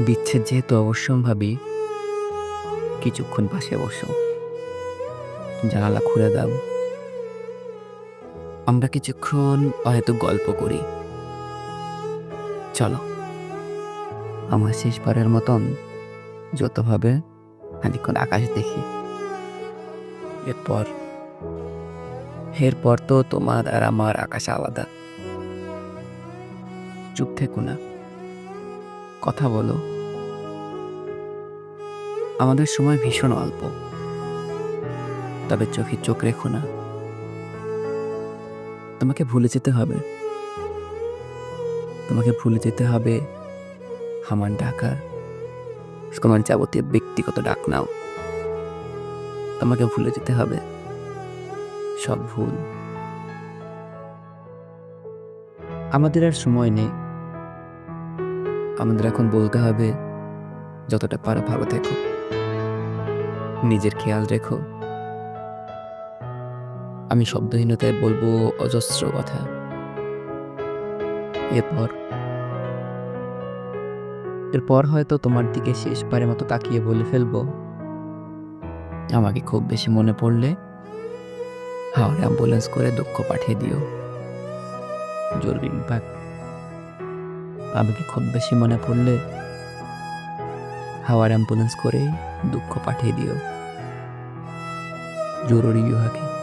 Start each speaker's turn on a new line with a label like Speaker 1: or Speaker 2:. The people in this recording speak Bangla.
Speaker 1: বিচ্ছেদ যেহেতু অবশ্যম্ভাবী কিছুক্ষণ পাশে বসো। জানালা খুলে দাও। আমরা কিছুক্ষণ হয়তো গল্প করি। চলো। আমার শেষবারের মতন যতভাবে খানিক্ষণ আকাশ দেখি। এরপর এরপর তো তোমার আর আমার আকাশ আলাদা। চুপ থেকো না। কথা বলো। আমাদের সময় ভীষণ অল্প। তবে চোখে চোখ রেখো না। তোমাকে ভুলে যেতে হবে। তোমাকে ভুলে যেতে হবে আমার ডাকা তোমার যাবতীয় ব্যক্তিগত ডাক নাও তোমাকে ভুলে যেতে হবে সব ভুল। আমাদের আর সময় নেই। আমাদের এখন বলতে হবে, যতটা পারো ভালো থেকো। নিজের খেয়াল রেখো। আমি শব্দহীনতায় বলব অজস্র কথা। এরপর? এরপর হয়তো তোমার দিকে শেষবারের মতো তাকিয়ে বলে ফেলব। আমাকে খুব বেশি মনে পড়লে হাওড়া অ্যাম্বুলেন্স করে দুঃখ পাঠিয়ে দিও। জরুরি বিভাগ। আমাকে খুব বেশি মনে পড়লে হাওয়ার অ্যাম্বুলেন্স করে দুঃখ পাঠিয়ে দিও। জরুরি বিভাগে।